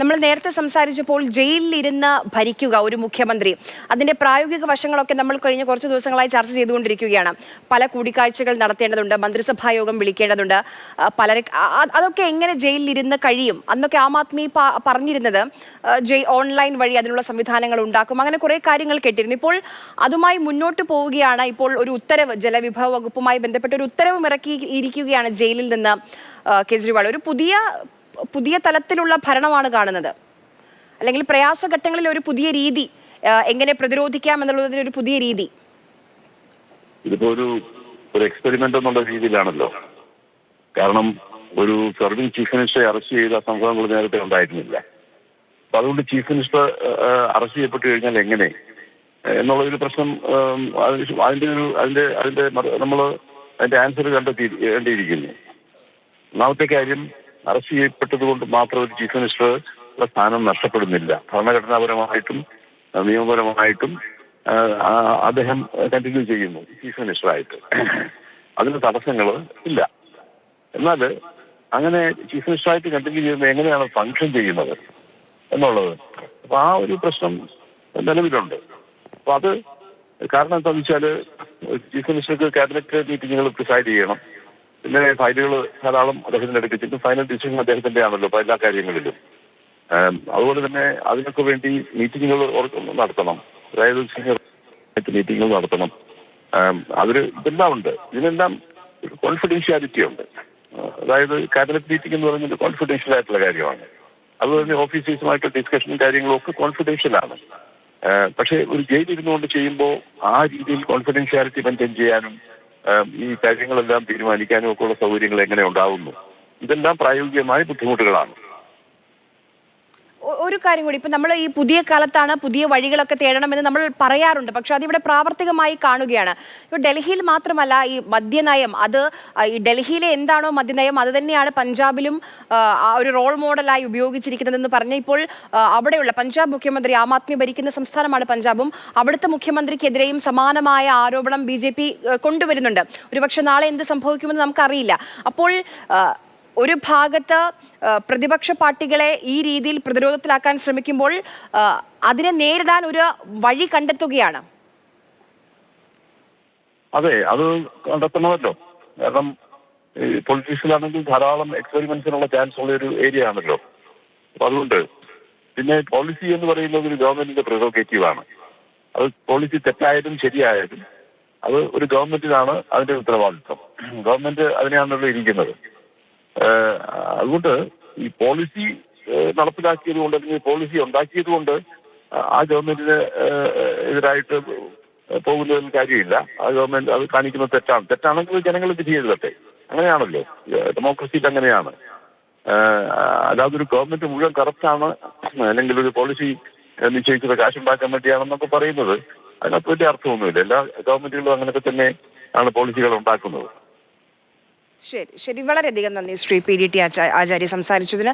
നമ്മൾ നേരത്തെ സംസാരിച്ചപ്പോൾ ജയിലിലിരുന്ന് ഭരിക്കുക ഒരു മുഖ്യമന്ത്രി. അതിന്റെ പ്രായോഗിക വശങ്ങളൊക്കെ നമ്മൾ കഴിഞ്ഞ കുറച്ച് ദിവസങ്ങളായി ചർച്ച ചെയ്തുകൊണ്ടിരിക്കുകയാണ്. പല കൂടിക്കാഴ്ചകൾ നടത്തേണ്ടതുണ്ട് മന്ത്രിസഭാ യോഗം വിളിക്കേണ്ടതുണ്ട് പലരെ അതൊക്കെ എങ്ങനെ ജയിലിലിരുന്ന് കഴിയും? അന്നൊക്കെ ആം ആദ്മി പറഞ്ഞിരുന്നത് ഓൺലൈൻ വഴി അതിനുള്ള സംവിധാനങ്ങൾ ഉണ്ടാക്കും. അങ്ങനെ കുറെ കാര്യങ്ങൾ കേട്ടിരുന്നു. ഇപ്പോൾ അതുമായി മുന്നോട്ട് പോവുകയാണ്. ഇപ്പോൾ ഒരു ഉത്തരവ് ജലവിഭവ വകുപ്പുമായി ബന്ധപ്പെട്ട ഒരു ഉത്തരവും ഇറക്കി ഇരിക്കുകയാണ് ജയിലിൽ നിന്ന് കേജ്രിവാൾ. ഒരു പുതിയ പുതിയ തലത്തിലുള്ള ഭരണമാണ് കാണുന്നത്. അല്ലെങ്കിൽ പ്രയാസഘട്ടങ്ങളിൽ ഒരു പുതിയ രീതി എങ്ങനെ പ്രതിരോധിക്കാം എന്നുള്ളതിന് ഒരു പുതിയ രീതി. ഇതിപ്പോ ഒരു ഒരു എക്സ്പെരിമെന്റ് എന്നുള്ള രീതിയിലാണല്ലോ. കാരണം ഒരു സർവിംഗ് ചീഫ് മിനിസ്റ്ററെ അറസ്റ്റ് ചെയ്ത സംഭവങ്ങൾ നേരത്തെ ഉണ്ടായിരുന്നില്ല. അപ്പൊ അതുകൊണ്ട് ചീഫ് മിനിസ്റ്റർ അറസ്റ്റ് ചെയ്യപ്പെട്ടു കഴിഞ്ഞാൽ എങ്ങനെ? എന്നുള്ള ഒരു പ്രശ്നം അതിന്റെ ഒരു അതിന്റെ അതിന്റെ നമ്മൾ അതിന്റെ ആൻസർ കണ്ടെത്തി കണ്ടിരിക്കുന്നു. ഒന്നാമത്തെ കാര്യം അറസ്റ്റ് ചെയ്യപ്പെട്ടത് കൊണ്ട് മാത്രം ഒരു ചീഫ് മിനിസ്റ്റർ സ്ഥാനം നഷ്ടപ്പെടുന്നില്ല. ഭരണഘടനാപരമായിട്ടും നിയമപരമായിട്ടും അദ്ദേഹം കണ്ടിന്യൂ ചെയ്യുന്നു ചീഫ് മിനിസ്റ്ററായിട്ട്. അതിന് തടസ്സങ്ങൾ ഇല്ല. എന്നാൽ അങ്ങനെ ചീഫ് മിനിസ്റ്ററായിട്ട് കണ്ടിന്യൂ ചെയ്യുന്നത് എങ്ങനെയാണ് ഫങ്ഷൻ ചെയ്യുന്നത് എന്നുള്ളത്? അപ്പൊ ആ ഒരു പ്രശ്നം നിലവിലുണ്ട്. അപ്പൊ അത് കാരണം എന്താണെന്ന് വെച്ചാൽ ചീഫ് മിനിസ്റ്റർക്ക് ക്യാബിനറ്റ് മീറ്റിങ്ങുകൾ പ്രിസൈഡ് ചെയ്യണം. പിന്നെ ഫയലുകൾ ധാരാളം അദ്ദേഹത്തിന്റെ അടുപ്പിച്ചിട്ട് ഫൈനൽ ഡിസിഷൻ അദ്ദേഹത്തിന്റെ ആണല്ലോ എല്ലാ കാര്യങ്ങളിലും. അതുപോലെ തന്നെ അതിനൊക്കെ വേണ്ടി മീറ്റിങ്ങുകൾ നടത്തണം. അതായത് സീനിയർ മീറ്റിങ്ങുകൾ നടത്തണം. അതൊരു ഇതെല്ലാം ഉണ്ട്. ഇതിനെല്ലാം കോൺഫിഡൻഷ്യാലിറ്റി ഉണ്ട്. അതായത് കാബിനറ്റ് മീറ്റിംഗ് എന്ന് പറയുന്നത് കോൺഫിഡൻഷ്യൽ ആയിട്ടുള്ള കാര്യമാണ്. അതുപോലെ തന്നെ ഓഫീസേഴ്സുമായിട്ട് ഡിസ്കഷനും കാര്യങ്ങളും ഒക്കെ കോൺഫിഡൻഷ്യൽ ആണ്. പക്ഷെ ഒരു ജയിലിരുന്നുകൊണ്ട് ചെയ്യുമ്പോൾ ആ രീതിയിൽ കോൺഫിഡൻഷ്യാലിറ്റി മെയിന്റെയിൻ ചെയ്യാനും ഈ കാര്യങ്ങളെല്ലാം തീരുമാനിക്കാനും ഒക്കെയുള്ള സൗകര്യങ്ങൾ എങ്ങനെ ഉണ്ടാവുന്നു? ഇതെല്ലാം പ്രായോഗികമായ ബുദ്ധിമുട്ടുകളാണ്. ഒരു കാര്യം കൂടി. ഇപ്പൊ നമ്മൾ ഈ പുതിയ കാലത്താണ് പുതിയ വഴികളൊക്കെ തേടണമെന്ന് നമ്മൾ പറയാറുണ്ട്. പക്ഷെ അതിവിടെ പ്രാവർത്തികമായി കാണുകയാണ്. ഇപ്പൊ ഡൽഹിയിൽ മാത്രമല്ല ഈ മദ്യനയം അത് ഈ ഡൽഹിയിലെ എന്താണോ മദ്യനയം അത് തന്നെയാണ് പഞ്ചാബിലും ഒരു റോൾ മോഡലായി ഉപയോഗിച്ചിരിക്കുന്നതെന്ന് പറഞ്ഞ ഇപ്പോൾ അവിടെയുള്ള പഞ്ചാബ് മുഖ്യമന്ത്രി ആം ആദ്മി ഭരിക്കുന്ന സംസ്ഥാനമാണ് പഞ്ചാബും. അവിടുത്തെ മുഖ്യമന്ത്രിക്കെതിരെയും സമാനമായ ആരോപണം ബി കൊണ്ടുവരുന്നുണ്ട്. ഒരുപക്ഷെ നാളെ എന്ത് സംഭവിക്കുമെന്ന് നമുക്കറിയില്ല. അപ്പോൾ ഒരു ഭാഗത്ത് പ്രതിപക്ഷ പാർട്ടികളെ ഈ രീതിയിൽ പ്രതിരോധത്തിലാക്കാൻ ശ്രമിക്കുമ്പോൾ അതിനെ നേരിടാൻ ഒരു വഴി കണ്ടെത്തുകയാണ്. അതെ അത് കണ്ടെത്തണമല്ലോ. കാരണം പൊളിറ്റിക്സിലാണെങ്കിൽ ധാരാളം എക്സ്പെരിമെന്റ്സിനുള്ള ചാൻസ് ഉള്ള ഒരു ഏരിയ ആണല്ലോ. അപ്പൊ അതുകൊണ്ട് പിന്നെ പോളിസി എന്ന് പറയുന്നത് ഒരു ഗവൺമെന്റിന്റെ പ്രിറോഗേറ്റീവ് ആണ്. അത് പോളിസി തെറ്റായാലും ശരിയായാലും അത് ഒരു ഗവൺമെന്റിനാണ് അതിന്റെ ഉത്തരവാദിത്വം. ഗവൺമെന്റ് അതിനെയാണല്ലോ ഇരിക്കുന്നത്. അതുകൊണ്ട് ഈ പോളിസി നടപ്പിലാക്കിയത് കൊണ്ട് അല്ലെങ്കിൽ പോളിസി ഉണ്ടാക്കിയത് കൊണ്ട് ആ ഗവൺമെന്റിന് എതിരായിട്ട് പോകുന്നതിൽ കാര്യമില്ല. ആ ഗവൺമെന്റ് അത് കാണിക്കുന്ന തെറ്റാണ്. തെറ്റാണെങ്കിൽ ജനങ്ങൾ വിധി എഴുതട്ടെ അങ്ങനെയാണല്ലോ. ഡെമോക്രസിയിൽ അങ്ങനെയാണ് അതായത് ഒരു ഗവൺമെന്റ് മുഴുവൻ കറപ്റ്റാണ്. അല്ലെങ്കിൽ ഒരു പോളിസി നിശ്ചയിച്ചത് കാശുണ്ടാക്കാൻ വേണ്ടിയാണെന്നൊക്കെ പറയുന്നത്. അതിനകത്ത് വലിയ അർത്ഥമൊന്നുമില്ല. എല്ലാ ഗവൺമെന്റുകളും അങ്ങനെയൊക്കെ തന്നെ ആണ് പോളിസികൾ ഉണ്ടാക്കുന്നത്. ശരി ശരി. വളരെയധികം നന്ദി Shri P D T Acharya സംസാരിച്ചതിന്.